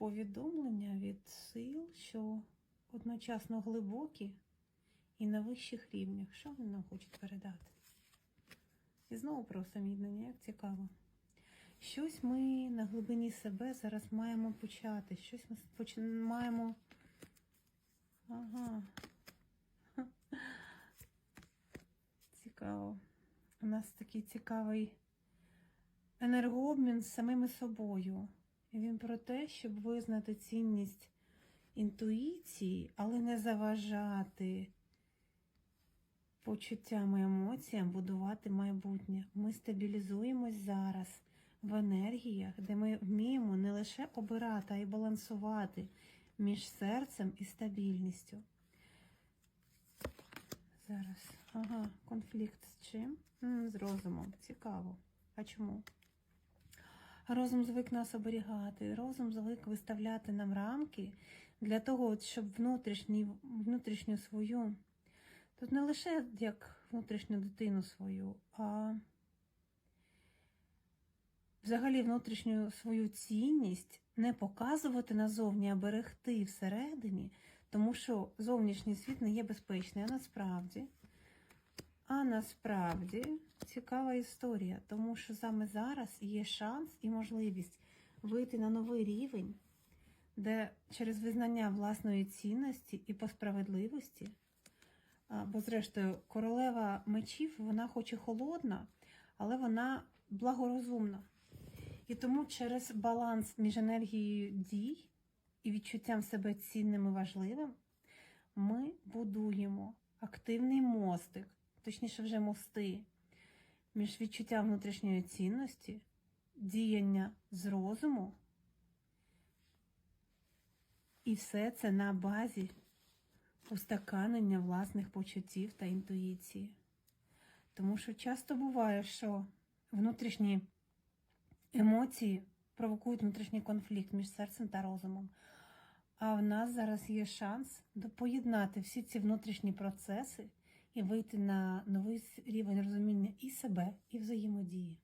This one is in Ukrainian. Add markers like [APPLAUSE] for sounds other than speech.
повідомлення від сил, що одночасно глибокі і на вищих рівнях. Що вони нам хочуть передати? І знову про усамітнення, як цікаво. Щось ми на глибині себе зараз маємо почати. Щось ми поч- маємо. Ага. [LAUGHS] Цікаво. У нас такий цікавий енергообмін з самими собою. Він про те, щоб визнати цінність інтуїції, але не заважати почуттям і емоціям будувати майбутнє. Ми стабілізуємось зараз в енергіях, де ми вміємо не лише обирати, а й балансувати між серцем і стабільністю. Зараз. Ага, конфлікт з чим? З розумом. Цікаво. А чому? Розум звик нас оберігати, розум звик виставляти нам рамки для того, щоб внутрішню свою, тут не лише як внутрішню дитину свою, а взагалі внутрішню свою цінність не показувати назовні, а берегти всередині, тому що зовнішній світ не є безпечний, а насправді. А насправді цікава історія, тому що саме зараз є шанс і можливість вийти на новий рівень, де через визнання власної цінності і по справедливості, бо зрештою королева мечів, вона хоч і холодна, але вона благорозумна. І тому через баланс між енергією дій і відчуттям себе цінним і важливим ми будуємо активний мостик, точніше вже мости, між відчуттям внутрішньої цінності, діяння з розуму. І все це на базі устаканення власних почуттів та інтуїції. Тому що часто буває, що внутрішні емоції провокують внутрішній конфлікт між серцем та розумом. А в нас зараз є шанс поєднати всі ці внутрішні процеси і вийти на новий рівень розуміння і себе, і взаємодії.